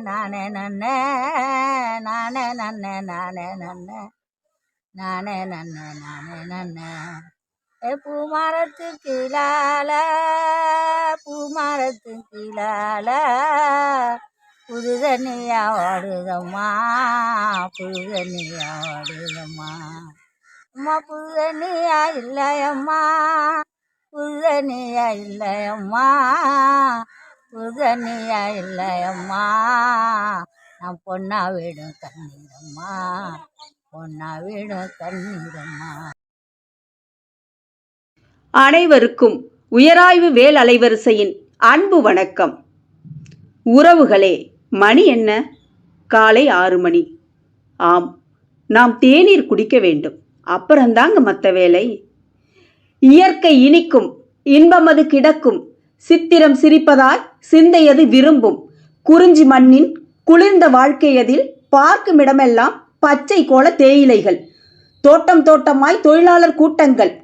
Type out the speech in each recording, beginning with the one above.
நானே நன்னே நானே நன்னே நானே நன்னே நானே நன்னே நானே நன்னே ஏ பூமரத்து கீழால பூமரத்து கீழால புது தண்ணியா ஓடுதம்மா புது தண்ணியா ஓடுதம்மா அம்மா புது தண்ணியா இல்லையம்மா புது தண்ணியா இல்லையம்மா புது இல்லை இல்லையம்மா. நான் பொண்ணா விடும் கண்ணீரம்மா. பொண்ணா விடும் கண்ணீரம்மா. அனைவருக்கும் உயராய்வு வேல் அலைவரிசையின் அன்பு வணக்கம். உறவுகளே மணி என்ன? காலை ஆறு மணி. ஆம் நாம் தேநீர் குடிக்க வேண்டும். அப்புறந்தாங்க மற்ற வேலை. இயற்கை இனிக்கும் இன்பமது கிடக்கும். சித்திரம் சிரிப்பதாய் சிந்தையது விரும்பும். குறிஞ்சி மண்ணின் குளிர்ந்த வாழ்க்கையதில் பார்க்கும் இடமெல்லாம் பச்சை கோல தேயிலைகள். தோட்டம் தோட்டமாய் தொழிலாளர் கூட்டங்கள்.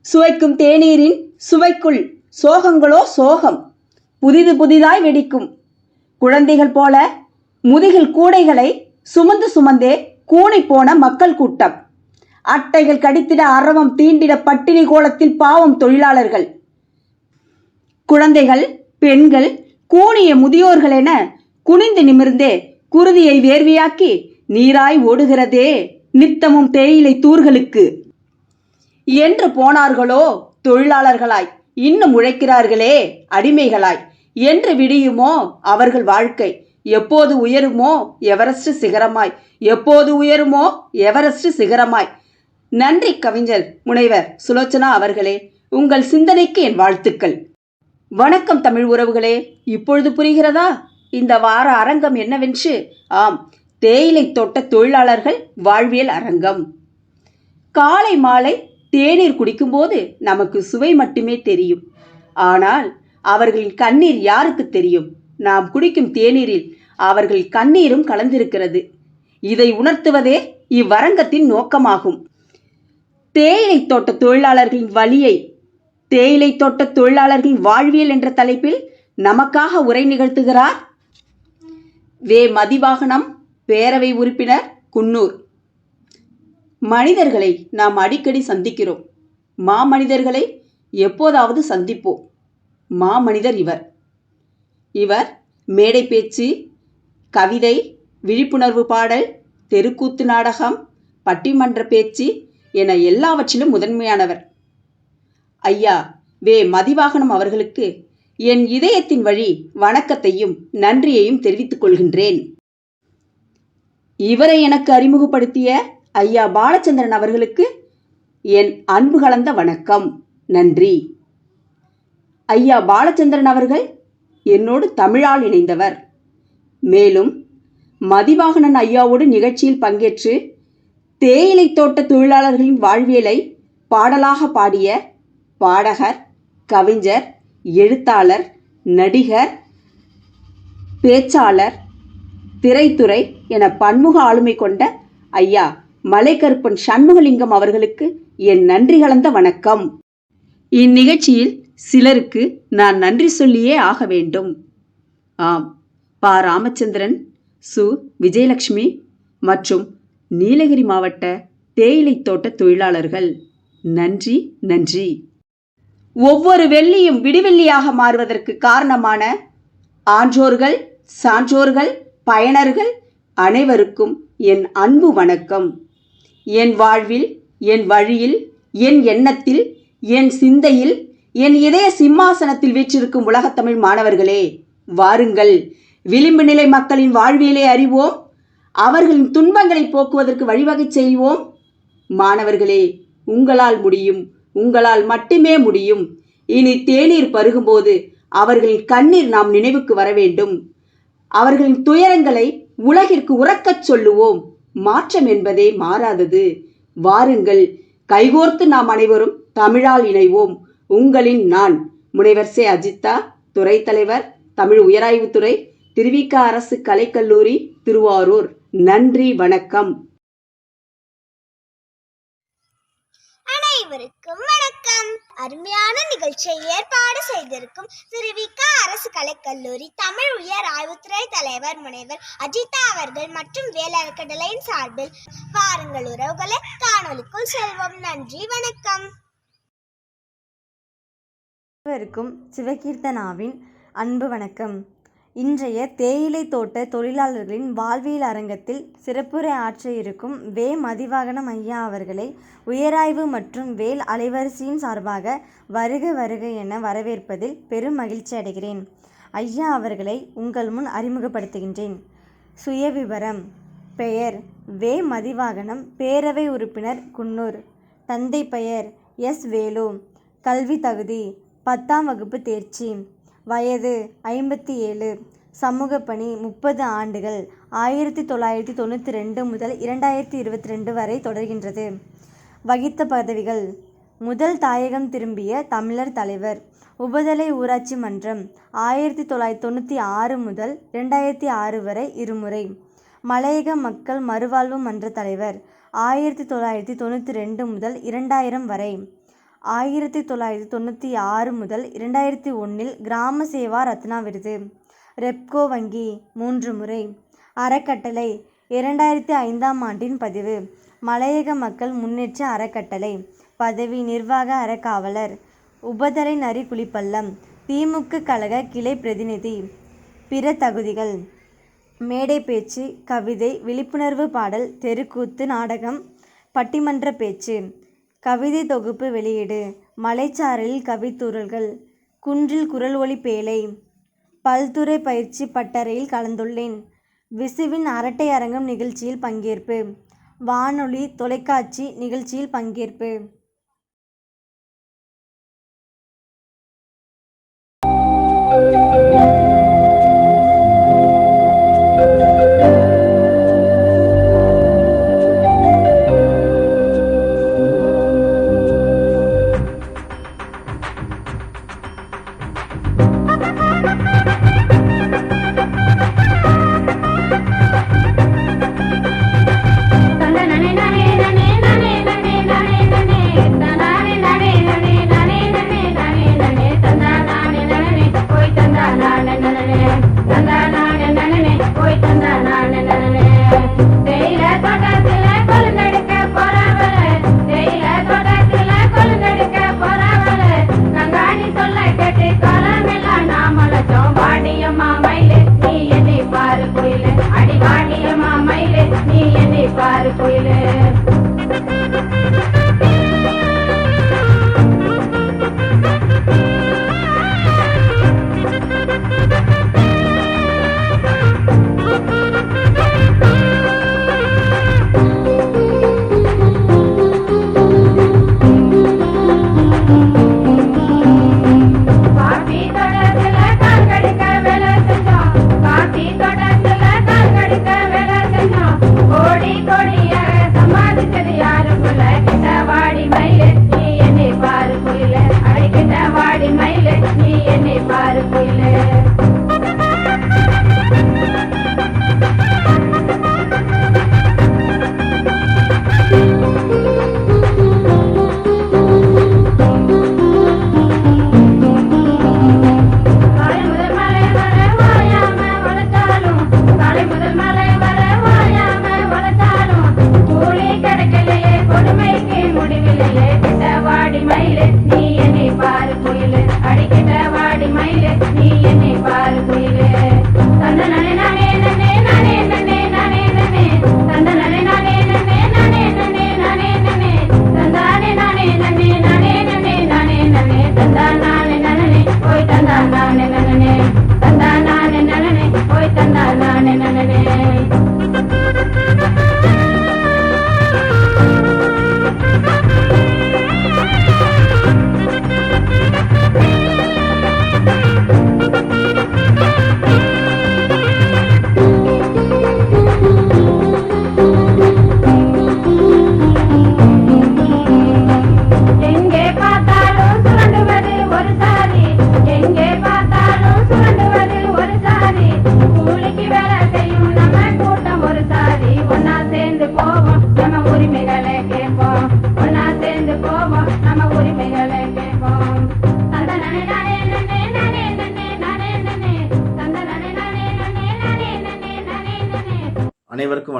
சுவைக்கும் தேநீரின் சுவைக்குள் சோகங்களோ சோகம். புதிது புதிதாய் வெடிக்கும். குழந்தைகள் போல முதுகில் கூடைகளை சுமந்து சுமந்தே கூனை போன மக்கள் கூட்டம். அட்டைகள் கடித்திட அரவம் தீண்டிட பட்டினி கோலத்தில் பாவம் தொழிலாளர்கள். குழந்தைகள் பெண்கள் கூனிய முதியோர்கள் என குனிந்து நிமிர்ந்தே குருதியை வேர்வையாக்கி நீராய் ஓடுகிறதே நித்தமும் தேயிலை தூர்களுக்கு. என்று போனார்களோ தொழிலாளர்களாய் இன்னும் உழைக்கிறார்களே அடிமைகளாய் என்று விடியுமோ அவர்கள் வாழ்க்கை? எப்போது உயருமோ எவரெஸ்ட் சிகரமாய் எப்போது உயருமோ எவரெஸ்ட் சிகரமாய். நன்றி கவிஞர் முனைவர் சுலோச்சனா அவர்களே உங்கள் சிந்தனைக்கு என் வாழ்த்துக்கள். வணக்கம் தமிழ் உறவுகளே இப்பொழுது புரிகிறதா? இந்த வார அரங்கம் என்னவென்று? ஆம் தேயிலை தோட்ட தொழிலாளர்கள் வாழ்வியல் அரங்கம். காலை மாலை தேநீர் குடிக்கும்போது நமக்கு சுவை மட்டுமே தெரியும். ஆனால் அவர்களின் கண்ணீர் யாருக்கு தெரியும்? நாம் குடிக்கும் தேநீரில் அவர்கள் கண்ணீரும் கலந்திருக்கிறது. இதை உணர்த்துவதே இவ்வரங்கத்தின் நோக்கமாகும். தேயிலை தோட்ட தொழிலாளர்களின் வழியை தேயிலை தோட்ட தொழிலாளர்களின் வாழ்வியல் என்ற தலைப்பில் நமக்காக உரை நிகழ்த்துகிறார் வே. மதிவாகனம் பேரவை உறுப்பினர் குன்னூர். மனிதர்களை நாம் அடிக்கடி சந்திக்கிறோம். மாமனிதர்களை எப்போதாவது சந்திப்போம். மாமனிதர் இவர். இவர் மேடை பேச்சு கவிதை விழிப்புணர்வு பாடல் தெருக்கூத்து நாடகம் பட்டிமன்ற பேச்சு என எல்லாவற்றிலும் முதன்மையானவர். ஐயா வே மதிவாகனம் அவர்களுக்கு என் இதயத்தின் வழி வணக்கத்தையும் நன்றியையும் தெரிவித்துக் கொள்கின்றேன். இவரை எனக்கு அறிமுகப்படுத்திய ஐயா பாலச்சந்திரன் அவர்களுக்கு என் அன்பு கலந்த வணக்கம். நன்றி. ஐயா பாலச்சந்திரன் அவர்கள் என்னோடு தமிழால் இணைந்தவர். மேலும் மதிவாகனன் ஐயாவோடு நிகழ்ச்சியில் பங்கேற்று தேயிலை தோட்ட தொழிலாளர்களின் வாழ்வியலை பாடலாக பாடிய பாடகர் கவிஞர் எழுத்தாளர் நடிகர் பேச்சாளர் திரைத்துறை என பன்முக ஆளுமை கொண்ட ஐயா மலைக்கருப்பன் சண்முகலிங்கம் அவர்களுக்கு என் நன்றி கலந்த வணக்கம். இந்நிகழ்ச்சியில் சிலருக்கு நான் நன்றி சொல்லியே ஆக வேண்டும். ஆம் பா. ராமச்சந்திரன் சு. விஜயலட்சுமி மற்றும் நீலகிரி மாவட்ட தேயிலை தோட்ட தொழிலாளர்கள். நன்றி நன்றி. ஒவ்வொரு வெள்ளியும் விடிவெள்ளியாக மாறுவதற்கு காரணமான ஆன்றோர்கள் சான்றோர்கள் பயனர்கள் அனைவருக்கும் என் அன்பு வணக்கம். என் வாழ்வில் என் வழியில் என் எண்ணத்தில் என் சிந்தையில் என் இதய சிம்மாசனத்தில் வீற்றிருக்கும் உலகத்தமிழ் மாணவர்களே வாருங்கள். விளிம்பு நிலை மக்களின் வாழ்வியலை அறிவோம். அவர்களின் துன்பங்களை போக்குவதற்கு வழிவகை செய்வோம். மாணவர்களே உங்களால் முடியும் உங்களால் மட்டுமே முடியும். இனி தேநீர் பருகும்போது அவர்களின் கண்ணீர் நாம் நினைவுக்கு வர வேண்டும். அவர்களின் துயரங்களை உலகிற்கு உறக்கச் சொல்லுவோம். மாற்றம் என்பதே மாறாதது. வாருங்கள் கைகோர்த்து நாம் அனைவரும் தமிழால் இணைவோம். உங்களின் நான் முனைவர் சே. அஜித்தா துறை தலைவர் தமிழ் உயராய்வுத்துறை திருவிக அரசு கலைக்கல்லூரி திருவாரூர். நன்றி வணக்கம். அனைவருக்கும் வணக்கம். அருமையான நிகழ்ச்சியை ஏற்பாடு செய்திருக்கும் திருவிக அரசு கலைக்கல்லூரி தமிழ் உயர் ஆய்வுத்துறை தலைவர் முனைவர் அஜிதா அவர்கள் மற்றும் வேலக்கடலையின் சார்பில் வாருங்கள் உறவுகளை காணொலிக்குள் செல்வோம். நன்றி வணக்கம். அனைவருக்கும் சிவகீர்த்தனாவின் அன்பு வணக்கம். இன்றைய தேயிலை தோட்ட தொழிலாளர்களின் வாழ்வியல் அரங்கத்தில் சிறப்புரை ஆற்ற இருக்கும் வே. மதிவாகனம் ஐயா அவர்களை உயராய்வு மற்றும் வேல் அலைவரிசையின் சார்பாக வருக வருக என வரவேற்பதில் பெரும் மகிழ்ச்சி அடைகிறேன். ஐயா அவர்களை உங்கள் முன் அறிமுகப்படுத்துகின்றேன். சுயவிவரம். பெயர் வே. மதிவாகனம் பேரவை உறுப்பினர் குன்னூர். தந்தை பெயர் எஸ். வேலு. கல்வி தகுதி பத்தாம் வகுப்பு தேர்ச்சி. வயது ஐம்பத்தி ஏழு. சமூக பணி முப்பது ஆண்டுகள். ஆயிரத்தி தொள்ளாயிரத்தி தொண்ணூற்றி ரெண்டு முதல் இரண்டாயிரத்தி இருபத்தி ரெண்டு வரை தொடர்கின்றது. வகித்த பதவிகள். முதல் தாயகம் திரும்பிய தமிழர் தலைவர். உபதலை ஊராட்சி மன்றம். ஆயிரத்தி தொள்ளாயிரத்தி தொண்ணூற்றி ஆறு முதல் இரண்டாயிரத்தி ஆறு வரை இருமுறை. மலையக மக்கள் மறுவாழ்வு மன்ற தலைவர். ஆயிரத்தி தொள்ளாயிரத்தி தொண்ணூற்றி ரெண்டு முதல் இரண்டாயிரம் வரை. ஆயிரத்தி தொள்ளாயிரத்தி தொண்ணூற்றி ஆறு முதல் இரண்டாயிரத்தி ஒன்றில் கிராம சேவா ரத்னா விருது. ரெப்கோ வங்கி மூன்று முறை. அறக்கட்டளை இரண்டாயிரத்தி ஐந்தாம் ஆண்டின் பதிவு. மலையக மக்கள் முன்னேற்ற அறக்கட்டளை. பதவி நிர்வாக அறக்காவலர். உபதலை நரிக்குளிப்பள்ளம் திமுக கழக கிளை பிரதிநிதி. பிற தகுதிகள். மேடை பேச்சு கவிதை விழிப்புணர்வு பாடல் தெருக்கூத்து நாடகம் பட்டிமன்ற பேச்சு. கவிதை தொகுப்பு வெளியீடு. மலைச்சாரலில் கவித்தூறல்கள் குன்றில் குரல் ஒளி பேழை. பல்துறை பயிற்சி பட்டறையில் கலந்துள்ளேன். விசுவின் அரட்டை அரங்கம் நிகழ்ச்சியில் பங்கேற்பு. வானொலி தொலைக்காட்சி நிகழ்ச்சியில் பங்கேற்பு.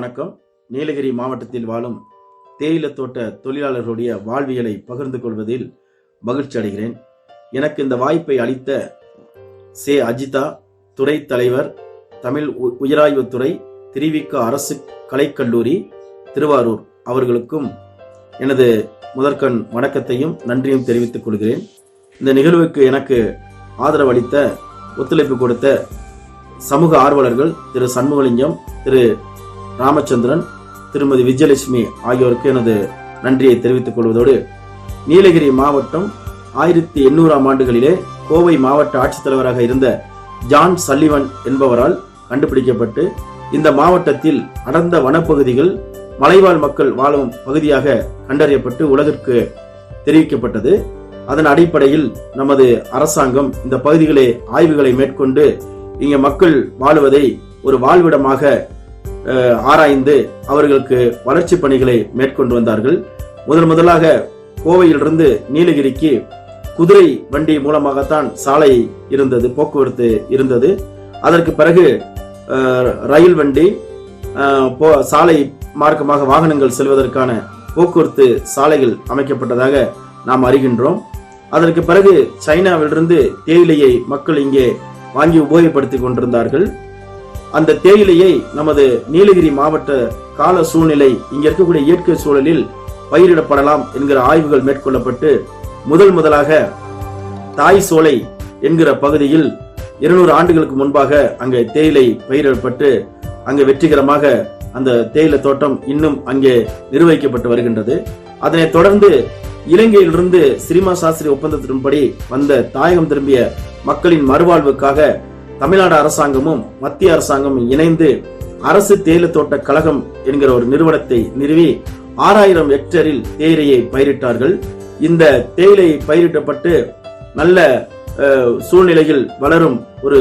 வணக்கம். நீலகிரி மாவட்டத்தில் வாழும் தேயிலை தோட்ட தொழிலாளர்களுடைய வாழ்வியலை பகிர்ந்து கொள்வதில் மகிழ்ச்சி அடைகிறேன். எனக்கு இந்த வாய்ப்பை அளித்த சே. அஜிதா துறை தலைவர் தமிழ் உ- உயராய்வுத்துறை திருவிக அரசு கலைக்கல்லூரி திருவாரூர். அவர்களுக்கும் எனது முதற்கண் வணக்கத்தையும் நன்றியும் தெரிவித்துக் கொள்கிறேன். இந்த நிகழ்வுக்கு எனக்கு ஆதரவு அளித்த ஒத்துழைப்பு கொடுத்த சமூக ஆர்வலர்கள் திரு சண்முகலிங்கம் திரு ராமச்சந்திரன் திருமதி விஜயலட்சுமி ஆகியோருக்கு எனது நன்றியை தெரிவித்துக் கொள்வதோடு நீலகிரி மாவட்டம் ஆயிரத்தி எண்ணூறாம் ஆண்டுகளிலே கோவை மாவட்ட ஆட்சித்தலைவராக இருந்த ஜான் சல்லிவன் என்பவரால் கண்டுபிடிக்கப்பட்டு இந்த மாவட்டத்தில் அடர்ந்த வனப்பகுதிகள் மலைவாழ் மக்கள் வாழும் பகுதியாக கண்டறியப்பட்டு உலகிற்கு தெரிவிக்கப்பட்டது. அதன் அடிப்படையில் நமது அரசாங்கம் இந்த பகுதிகளை ஆய்வுகளை மேற்கொண்டு இங்கே மக்கள் வாழுவதை ஒரு வாழ்விடமாக ஆராய்ந்து அவர்களுக்கு வளர்ச்சி பணிகளை மேற்கொண்டு வந்தார்கள். முதன் முதலாக கோவையிலிருந்து நீலகிரிக்கு குதிரை வண்டி மூலமாகத்தான் சாலை இருந்தது போக்குவரத்து இருந்தது. அதற்கு பிறகு ரயில் வண்டி போ- சாலை மார்க்கமாக வாகனங்கள் செல்வதற்கான போக்குவரத்து சாலைகள் அமைக்கப்பட்டதாக நாம் அறிகின்றோம். அதற்கு பிறகு சைனாவிலிருந்து தேயிலையை மக்கள் இங்கே வாங்கி உபயோகப்படுத்திக் கொண்டிருந்தார்கள். அந்த தேயிலையை நமது நீலகிரி மாவட்ட கால சூழ்நிலை இங்க இருக்கக்கூடிய இயற்கை சூழலில் பயிரிடப்படலாம் என்கிற ஆய்வுகள் மேற்கொள்ளப்பட்டு முதல் முதலாக தாய் சோலை என்கிற பகுதியில் இருநூறு ஆண்டுகளுக்கு முன்பாக அங்கே தேயிலை பயிரிடப்பட்டு அங்கே வெற்றிகரமாக அந்த தேயிலை தோட்டம் இன்னும் அங்கே நிர்வகிக்கப்பட்டு வருகின்றது. அதனைத் தொடர்ந்து இலங்கையிலிருந்து சிரிமா சாஸ்திரி ஒப்பந்தத்தின்படி வந்த தாயகம் திரும்பிய மக்களின் மறுவாழ்வுக்காக தமிழ்நாடு அரசாங்கமும் மத்திய அரசாங்கமும் இணைந்து அரசு தேயிலை தோட்ட கழகம் என்கிற ஒரு நிறுவனத்தை நிறுவி ஆறாயிரம் ஹெக்டேரில் தேயிலையை பயிரிட்டார்கள். இந்த தேயிலை பயிரிடப்பட்டு நல்ல சூழ்நிலையில் வளரும் ஒரு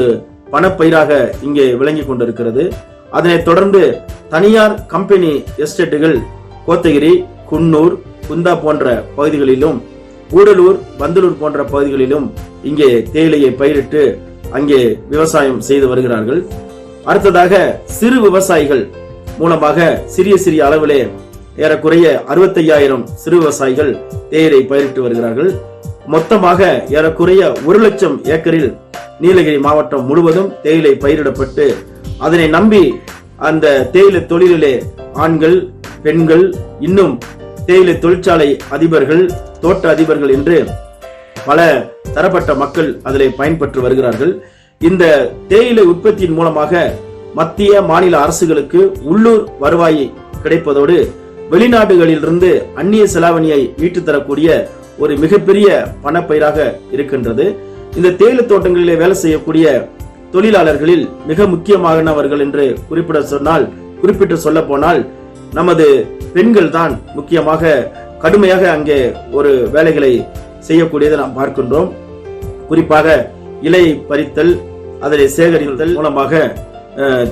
பணப்பயிராக இங்கே விளங்கி கொண்டிருக்கிறது. அதனைத் தொடர்ந்து தனியார் கம்பெனி எஸ்டேட்டுகள் கோத்தகிரி குன்னூர் குந்தா போன்ற பகுதிகளிலும் கூடலூர் பந்தலூர் போன்ற பகுதிகளிலும் இங்கே தேயிலையை பயிரிட்டு அங்கே விவசாயம் செய்து வருகிறார்கள். அடுத்ததாக சிறு விவசாயிகள் மூலமாக சிறிய சிறிய அளவிலே ஏறக்குறைய அறுபத்தையாயிரம் சிறு விவசாயிகள் தேயிலை பயிரிட்டு வருகிறார்கள். மொத்தமாக ஏறக்குறைய ஒரு லட்சம் ஏக்கரில் நீலகிரி மாவட்டம் முழுவதும் தேயிலை பயிரிடப்பட்டு அதனை நம்பி அந்த தேயிலை தொழிலிலே ஆண்கள் பெண்கள் இன்னும் தேயிலை தொழிற்சாலை அதிபர்கள் தோட்ட அதிபர்கள் என்று பல தரப்பட்ட மக்கள் அதிலே பயன்பெற்று வருகிறார்கள். இந்த தேயிலை உற்பத்தியின் மூலமாக மத்திய மாநில அரசுகளுக்கு உள்ளூர் வருவாய் கிடைப்பதோடு வெளிநாடுகளிலிருந்து அந்நிய செலாவணியை ஈட்டுத்தரக்கூடிய ஒரு மிகப்பெரிய பணப்பயிராக இருக்கின்றது. இந்த தேயிலை தோட்டங்களிலே வேலை செய்யக்கூடிய தொழிலாளர்களில் மிக முக்கியமானவர்கள் என்று குறிப்பிட சொன்னால் குறிப்பிட்டு சொல்ல போனால் நமது பெண்கள் தான் முக்கியமாக கடுமையாக அங்கே ஒரு வேலைகளை செய்யக்கூடியதை நாம் பார்க்கின்றோம். குறிப்பாக இலை பறித்தல் அதனை சேகரித்தல் மூலமாக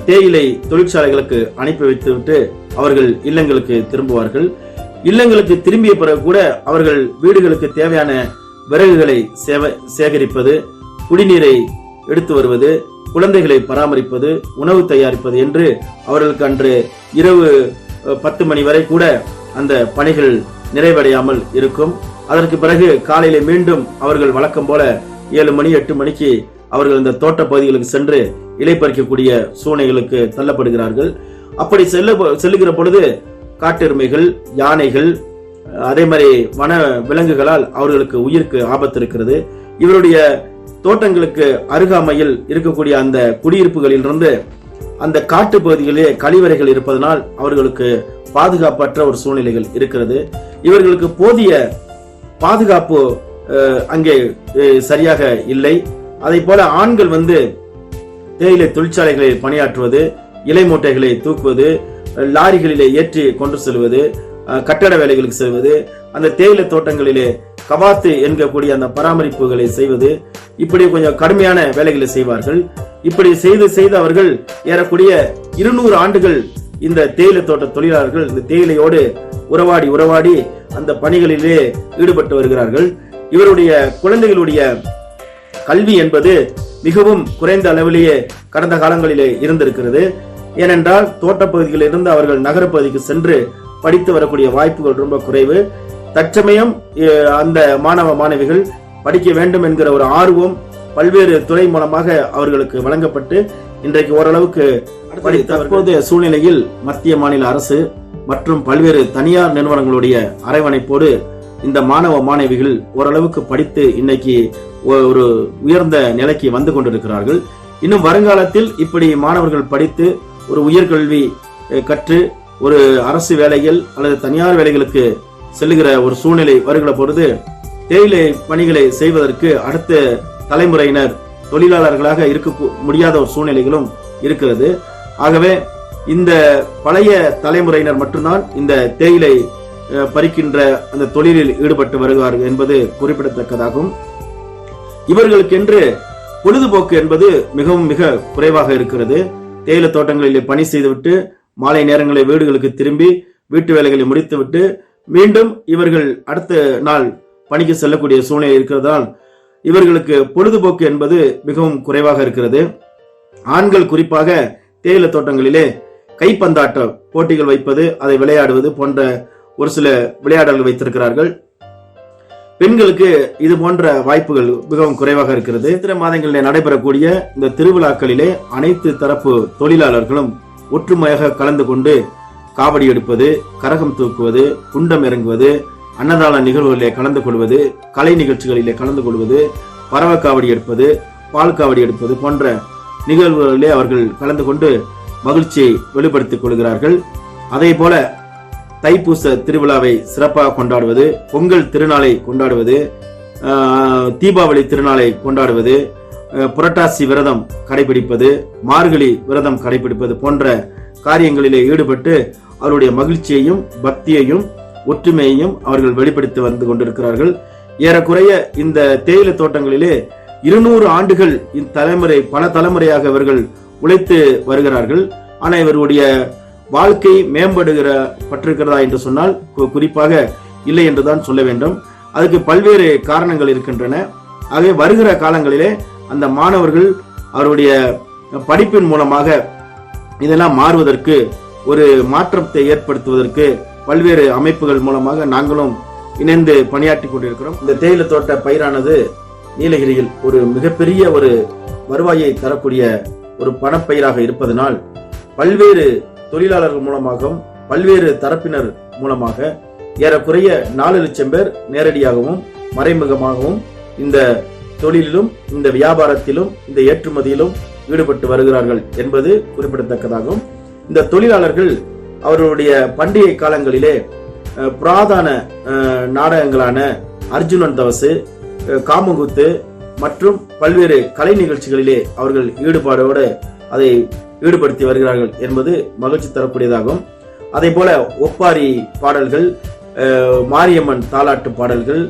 தேயிலை தொழிற்சாலைகளுக்கு அனுப்பி வைத்துவிட்டு அவர்கள் இல்லங்களுக்கு திரும்புவார்கள். இல்லங்களுக்கு திரும்பிய பிறகு கூட அவர்கள் வீடுகளுக்கு தேவையான விறகுகளை சேவ- சேகரிப்பது குடிநீரை எடுத்து வருவது குழந்தைகளை பராமரிப்பது உணவு தயாரிப்பது என்று அவர்களுக்கு அன்று இரவு பத்து மணி வரை கூட அந்த பணிகள் நிறைவடையாமல் இருக்கும். அதற்கு பிறகு காலையில மீண்டும் அவர்கள் வழக்கம் போல ஏழு மணி எட்டு மணிக்கு அவர்கள் இந்த தோட்ட பகுதிகளுக்கு சென்று இலை பறிக்கக்கூடிய சூழ்நிலைகளுக்கு தள்ளப்படுகிறார்கள். அப்படி செல்ல செல்லுகிற பொழுது காட்டெருமைகள் யானைகள் அதே மாதிரி வன விலங்குகளால் அவர்களுக்கு உயிருக்கு ஆபத்து இருக்கிறது இவருடைய தோட்டங்களுக்கு அருகாமையில் இருக்கக்கூடிய அந்த குடியிருப்புகளிலிருந்து அந்த காட்டு பகுதிகளிலே கழிவறைகள் இருப்பதனால் அவர்களுக்கு பாதுகாப்பற்ற ஒரு சூழ்நிலைகள் இருக்கிறது. இவர்களுக்கு போதிய பாதுகாப்பு அங்கே சரியாக இல்லை. அதை போல ஆண்கள் வந்து தேயிலை தொழிற்சாலைகளில் பணியாற்றுவது இலை மூட்டைகளை தூக்குவது லாரிகளிலே ஏற்றி கொண்டு செல்வது கட்டட வேலைகளுக்கு செல்வது அந்த தேயிலை தோட்டங்களிலே கவாத்து என்கக்கூடிய அந்த பராமரிப்புகளை செய்வது இப்படி கொஞ்சம் கடுமையான வேலைகளை செய்வார்கள். இப்படி செய்து செய்து அவர்கள் ஏறக்கூடிய இருநூறு ஆண்டுகள் இந்த தேயிலை தோட்ட தொழிலாளர்கள் இந்த தேயிலையோடு உறவாடி உறவாடி அந்த பணிகளிலே ஈடுபட்டு வருகிறார்கள். இவருடைய குழந்தைகளுடைய கல்வி என்பது மிகவும் குறைந்த அளவிலேயே கடந்த காலங்களிலே இருந்திருக்கிறது. ஏனென்றால் தோட்டப்பகுதிகளில் இருந்து அவர்கள் நகரப்பகுதிக்கு சென்று படித்து வரக்கூடிய வாய்ப்புகள் ரொம்ப குறைவு. தற்சமயம் அந்த மாணவ மாணவிகள் படிக்க வேண்டும் என்கிற ஒரு ஆர்வம் பல்வேறு துறை மூலமாக அவர்களுக்கு வழங்கப்பட்டு இன்றைக்கு ஓரளவுக்கு படித்த தற்போதைய சூழ்நிலையில் மத்திய மாநில அரசு மற்றும் பல்வேறு தனியார் நிறுவனங்களுடைய அரவணைப்போடு இந்த மாணவ மாணவிகள் ஓரளவுக்கு படித்து இன்னைக்கு ஒ- ஒரு உயர்ந்த நிலைக்கு வந்து கொண்டிருக்கிறார்கள். இன்னும் வருங்காலத்தில் இப்படி மாணவர்கள் படித்து ஒரு உயர்கல்வி கற்று ஒரு அரசு வேலைகள் அல்லது தனியார் வேலைகளுக்கு செல்லுகிற ஒரு சூழ்நிலை வருகிற பொழுது தேயிலை பணிகளை செய்வதற்கு அடுத்த தலைமுறையினர் தொழிலாளர்களாக இருக்க முடியாத ஒரு சூழ்நிலைகளும் இருக்கிறது. ஆகவே இந்த பழைய தலைமுறையினர் மட்டும்தான் இந்த தேயிலை அஹ், பறிக்கின்ற அந்த தொழிலில் ஈடுபட்டு வருகிறார்கள் என்பது குறிப்பிடத்தக்கதாகும். இவர்களுக்கென்று பொழுதுபோக்கு என்பது மிகவும் மிக குறைவாக இருக்கிறது. தேயிலை தோட்டங்களிலே பணி செய்துவிட்டு மாலை நேரங்களில் வீடுகளுக்கு திரும்பி வீட்டு வேலைகளை முடித்துவிட்டு மீண்டும் இவர்கள் அடுத்த நாள் பணிக்கு செல்லக்கூடிய சூழ்நிலை இருக்கிறதால் இவர்களுக்கு பொழுதுபோக்கு என்பது மிகவும் குறைவாக இருக்கிறது. ஆண்கள் குறிப்பாக தேயிலை தோட்டங்களிலே கைப்பந்தாட்ட போட்டிகள் வைப்பது அதை விளையாடுவது போன்ற ஒரு சில விளையாடல்கள் வைத்திருக்கிறார்கள். பெண்களுக்கு இது போன்ற வாய்ப்புகள் மிகவும் குறைவாக இருக்கிறது. சித்திர மாதங்களில் நடைபெறக்கூடிய இந்த திருவிழாக்களிலே அனைத்து தரப்பு தொழிலாளர்களும் ஒற்றுமையாக கலந்து கொண்டு காவடி எடுப்பது கரகம் தூக்குவது குண்டம் இறங்குவது அன்னதான நிகழ்வுகளிலே கலந்து கொள்வது கலை நிகழ்ச்சிகளிலே கலந்து கொள்வது பறவை காவடி எடுப்பது பால் காவடி எடுப்பது போன்ற நிகழ்வுகளிலே அவர்கள் கலந்து கொண்டு மகிழ்ச்சியை வெளிப்படுத்திக் கொள்கிறார்கள். அதே போல தைப்பூச திருவிழாவை சிறப்பாக கொண்டாடுவது பொங்கல் திருநாளை கொண்டாடுவது தீபாவளி திருநாளை கொண்டாடுவது புரட்டாசி விரதம் கடைபிடிப்பது மார்கழி விரதம் கடைபிடிப்பது போன்ற காரியங்களிலே ஈடுபட்டு அவருடைய மகிழ்ச்சியையும் பக்தியையும் ஒற்றுமையையும் அவர்கள் வெளிப்படுத்தி வந்து கொண்டிருக்கிறார்கள். ஏறக்குறைய இந்த தேயிலை தோட்டங்களிலே இருநூறு ஆண்டுகள் இத்தலைமுறை பல தலைமுறையாக இவர்கள் உழைத்து வருகிறார்கள். ஆனால் இவருடைய வாழ்க்கை மேம்படுகிற பட்டிருக்கிறதா என்று சொன்னால் குறிப்பாக இல்லை என்றுதான் சொல்ல வேண்டும். அதுக்கு பல்வேறு காரணங்கள் இருக்கின்றன. ஆகவே வருகிற காலங்களிலே அந்த மாணவர்கள் அவருடைய படிப்பின் மூலமாக இதெல்லாம் மாறுவதற்கு ஒரு மாற்றத்தை ஏற்படுத்துவதற்கு பல்வேறு அமைப்புகள் மூலமாக நாங்களும் இணைந்து பணியாற்றி கொண்டிருக்கிறோம். இந்த தேயிலை தோட்ட பயிரானது நீலகிரியில் ஒரு மிகப்பெரிய ஒரு வருவாயை தரக்கூடிய ஒரு பணப்பயிராக இருப்பதனால் பல்வேறு தொழிலாளர்கள் மூலமாகவும் பல்வேறு தரப்பினர் மூலமாக ஏறக்குறைய நாலு லட்சம் பேர் நேரடியாகவும் மறைமுகமாகவும் இந்த தொழிலிலும் இந்த வியாபாரத்திலும் இந்த ஏற்றுமதியிலும் ஈடுபட்டு வருகிறார்கள் என்பது குறிப்பிடத்தக்கதாகும். இந்த தொழிலாளர்கள் அவர்களுடைய பண்டிகை காலங்களிலே புராதான புராதன நாடகங்களான அர்ஜுனன் தவசு காமகுத்து மற்றும் பல்வேறு கலை நிகழ்ச்சிகளிலே அவர்கள் ஈடுபாடோடு அதை ஈடுபடுத்தி வருகிறார்கள் என்பது மகிழ்ச்சி தரக்கூடியதாகும். அதே போல ஒப்பாரி பாடல்கள் மாரியம்மன் தாலாட்டு பாடல்கள்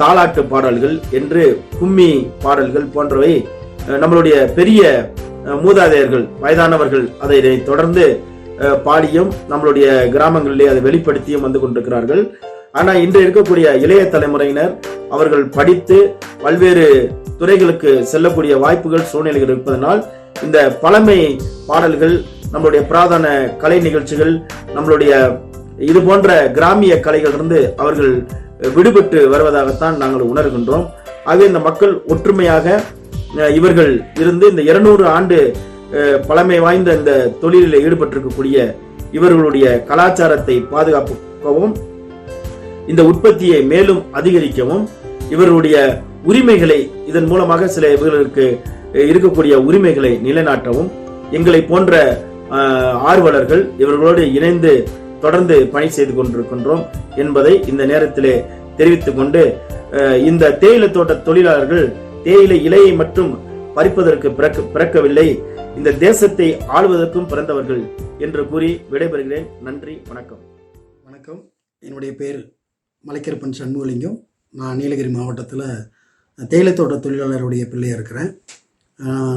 தாலாட்டு பாடல்கள் என்று கும்மி பாடல்கள் போன்றவை நம்மளுடைய பெரிய மூதாதையர்கள் வயதானவர்கள் அதை தொடர்ந்து பாடியும் நம்மளுடைய கிராமங்களிலே அதை வெளிப்படுத்தியும் வந்து கொண்டிருக்கிறார்கள். ஆனால் இன்று இருக்கக்கூடிய இளைய தலைமுறையினர் அவர்கள் படித்து பல்வேறு துறைகளுக்கு செல்லக்கூடிய வாய்ப்புகள் சூழ்நிலைகள் இருப்பதனால் இந்த பழமை பாடல்கள் நம்மளுடைய பிராதான கலை நிகழ்ச்சிகள் நம்மளுடைய இது போன்ற கிராமிய கலைகளிலிருந்து அவர்கள் விடுபட்டு வருவதாகத்தான் நாங்கள் உணர்கின்றோம். ஆகவே இந்த மக்கள் ஒற்றுமையாக இவர்கள் இருந்து இந்த இருநூறு ஆண்டு பழமை வாய்ந்த இந்த தொழிலில் ஈடுபட்டிருக்கக்கூடிய இவர்களுடைய கலாச்சாரத்தை பாதுகாப்புக்கவும் இந்த உற்பத்தியை மேலும் அதிகரிக்கவும் இவர்களுடைய உரிமைகளை இதன் மூலமாக சில இவர்களுக்கு இருக்கக்கூடிய உரிமைகளை நிலைநாட்டவும் எங்களை போன்ற ஆர்வலர்கள் இவர்களோடு இணைந்து தொடர்ந்து பணி செய்து கொண்டிருக்கின்றோம் என்பதை இந்த நேரத்திலே தெரிவித்துக் கொண்டு இந்த தேயிலை தோட்ட தொழிலாளர்கள் தேயிலை இலையை மட்டும் பறிப்பதற்கு பிறக்க பிறக்கவில்லை இந்த தேசத்தை ஆளுவதற்கும் பிறந்தவர்கள் என்று கூறி விடைபெறுகிறேன். நன்றி வணக்கம். வணக்கம். என்னுடைய பேர் மலைக்கருப்பன் சண்முகலிங்கம். நான் நீலகிரி மாவட்டத்தில் தேயிலை தோட்ட தொழிலாளருடைய பிள்ளையாக இருக்கிறேன்.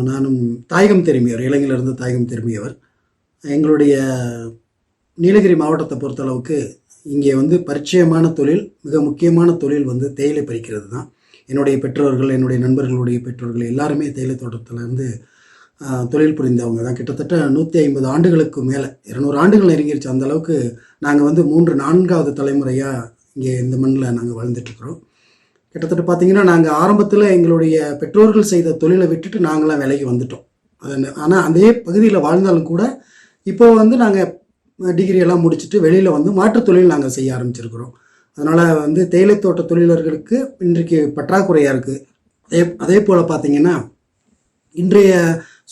நானும் தாயகம் திரும்பியவர் இலங்கையிலிருந்து தாயகம் திரும்பியவர். எங்களுடைய நீலகிரி மாவட்டத்தை பொறுத்தளவுக்கு இங்கே வந்து பரிச்சயமான தொழில் மிக முக்கியமான தொழில் வந்து தேயிலை பறிக்கிறது தான். என்னுடைய பெற்றோர்கள் என்னுடைய நண்பர்களுடைய பெற்றோர்கள் எல்லாருமே தேயிலை தோட்டத்தில் இருந்து தொழில் புரிந்தவங்க தான். கிட்டத்தட்ட நூற்றி ஐம்பது ஆண்டுகளுக்கு மேலே இருநூறு ஆண்டுகள் நெருங்கிருச்சு. அந்த அளவுக்கு நாங்கள் வந்து மூன்று நான்காவது தலைமுறையாக இங்கே இந்த மண்ணில் நாங்கள் வாழ்ந்துட்டுருக்குறோம். கிட்டத்தட்ட பார்த்தீங்கன்னா நாங்கள் ஆரம்பத்தில் எங்களுடைய பெற்றோர்கள் செய்த தொழிலை விட்டுட்டு நாங்களாம் விலைக்கு வந்துட்டோம். அது ஆனால் அதே பகுதியில் வாழ்ந்தாலும் கூட இப்போ வந்து நாங்கள் டிகிரி எல்லாம் முடிச்சுட்டு வெளியில் வந்து மாற்றுத் தொழில் நாங்கள் செய்ய ஆரம்பிச்சிருக்கிறோம். அதனால் வந்து தேயிலை தோட்ட தொழிலாளர்களுக்கு இன்றைக்கு பற்றாக்குறையாக இருக்குது அதே அதே போல் பார்த்தீங்கன்னா இன்றைய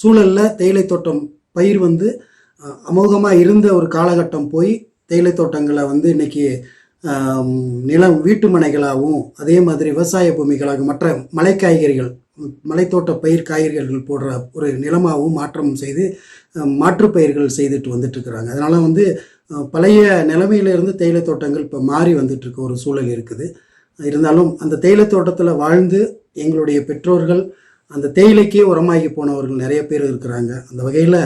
சூழலில் தேயிலை தோட்டம் பயிர் வந்து அமோகமாக இருந்த ஒரு காலகட்டம் போய் தேயிலை தோட்டங்களை வந்து இன்றைக்கி நிலம் வீட்டு மனைகளாகவும் அதே மாதிரி விவசாய பூமிகளாகவும் மற்ற மலை காய்கறிகள் மலைத்தோட்ட பயிர் காய்கறிகள் போடுற ஒரு நிலமாகவும் மாற்றம் செய்து மாற்று பயிர்கள் செய்துட்டு வந்துட்டுருக்குறாங்க. அதனால் வந்து பழைய நிலைமையிலிருந்து தேயிலை தோட்டங்கள் இப்போ மாறி வந்துட்டுருக்க ஒரு சூழல் இருக்குது. இருந்தாலும் அந்த தேயிலை தோட்டத்தில் வாழ்ந்து எங்களுடைய பெற்றோர்கள் அந்த தேயிலைக்கே உரமாகி போனவர்கள் நிறைய பேர் இருக்கிறாங்க. அந்த வகையில்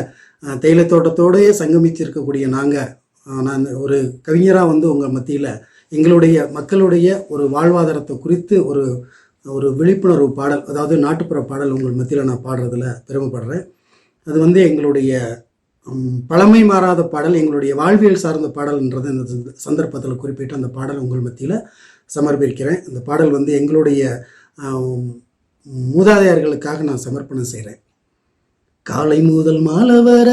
தேயிலை தோட்டத்தோடையே சங்கமிச்சிருக்கக்கூடிய நாங்கள் நான் ஒரு கவிஞராக வந்து உங்கள் மத்தியில் எங்களுடைய மக்களுடைய ஒரு வாழ்வாதாரத்தை குறித்து ஒரு ஒரு விழிப்புணர்வு பாடல் அதாவது நாட்டுப்புற பாடல் உங்கள் மத்தியில் நான் பாடுறதுல பெருமைப்படுறேன். அது வந்து எங்களுடைய பழமை மாறாத பாடல் எங்களுடைய வாழ்வியல் சார்ந்த பாடல்ன்றது இந்த சந்தர்ப்பத்தில் குறிப்பிட்டு அந்த பாடல் உங்கள் மத்தியில் சமர்ப்பிக்கிறேன். அந்த பாடல் வந்து எங்களுடைய மூதாதையர்களுக்காக நான் சமர்ப்பணம் செய்கிறேன் காலை முதல் மாலை வர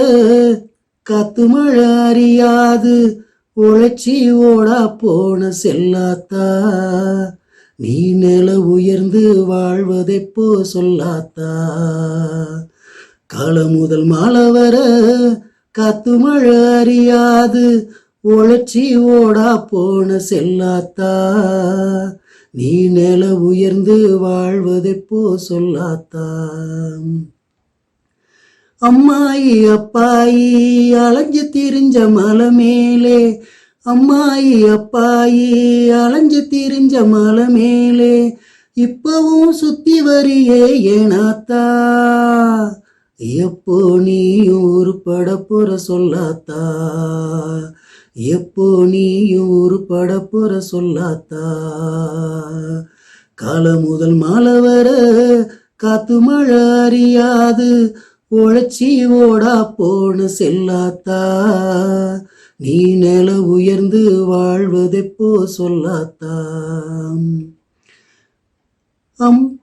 காத்து மழை அறியாது. உழைச்சி ஓடா போன செல்லாத்தா. நீ நில உயர்ந்து வாழ்வதெப்போ சொல்லாத்தா. காலம் முதல் மாலை வர காத்து மழை அறியாது. உழைச்சி ஓடா போன செல்லாத்தா. நீ நில உயர்ந்து வாழ்வதெப்போ சொல்லாத்தா. அம்மாயி அப்பாயி அலைஞ்சு திரிஞ்ச மலை மேலே அம்மாயி அப்பாயி அலைஞ்சு திரிஞ்ச மலை மேலே இப்பவும் சுத்தி வரியே ஏனாத்தா எப்போ நீயும் உருப்பட போற சொல்லாத்தா? எப்போ நீயும் உருப்பட போற சொல்லாத்தா? காலம் முதல் மாலை வர காத்து மழை அறியாது உழைச்சி ஓடா போன செல்லாத்தா. நீ நில உயர்ந்து வாழ்வதெப்போ சொல்லாத்தா. அம்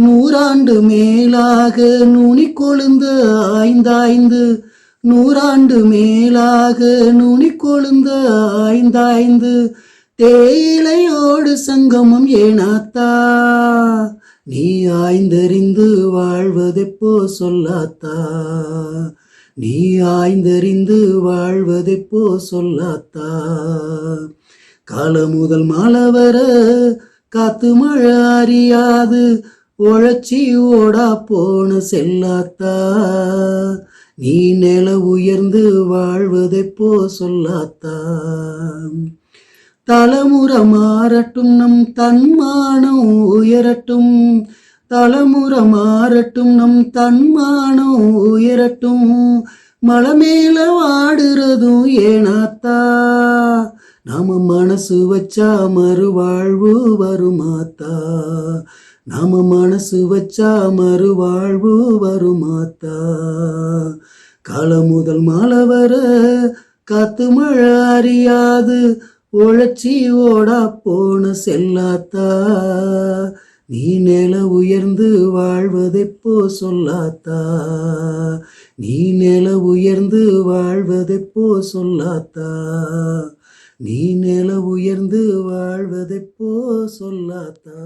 நூறாண்டு மேலாக நுனி கொழுந்து ஆய்ந்தாய்ந்து. நூறாண்டு மேலாக நுனி கொழுந்து ஆய்ந்தாய்ந்து. தேயிலையோடு சங்கமம் ஏனாத்தா. நீ ஆய்ந்தறிந்து வாழ்வதெப்போ சொல்லாத்தா? நீ ஆய்ந்தறிந்து வாழ்வதெப்போ சொல்லாத்தா? கால முதல் மாலை வர காத்து மழை அறியாது உழைச்சி ஓடா போன செல்லாத்தா? நீ நில உயர்ந்து வாழ்வதெப்போ சொல்லாத்தா? தலைமுறை மாறட்டும் நம் தன்மானம் உயரட்டும். தலமுற மாறட்டும் நம் தன்மானம் உயரட்டும். மலை மேல வாடுறதும் ஏனாத்தா? நாம மனசு வச்சா மறுவாழ்வு வருமாத்தா? நாம மனசு வச்சா மறுவாழ்வு வருமாத்தா? காலம் முதல் மாலை வர காத்து மழை அறியாது உழைச்சி ஓடா போன செல்லாத்தா. நீ நில உயர்ந்து வாழ்வதெப்போ சொல்லாத்தா. நீ நில உயர்ந்து வாழ்வதெப்போ சொல்லாத்தா. நீ நில உயர்ந்து வாழ்வதெப்போ சொல்லாத்தா.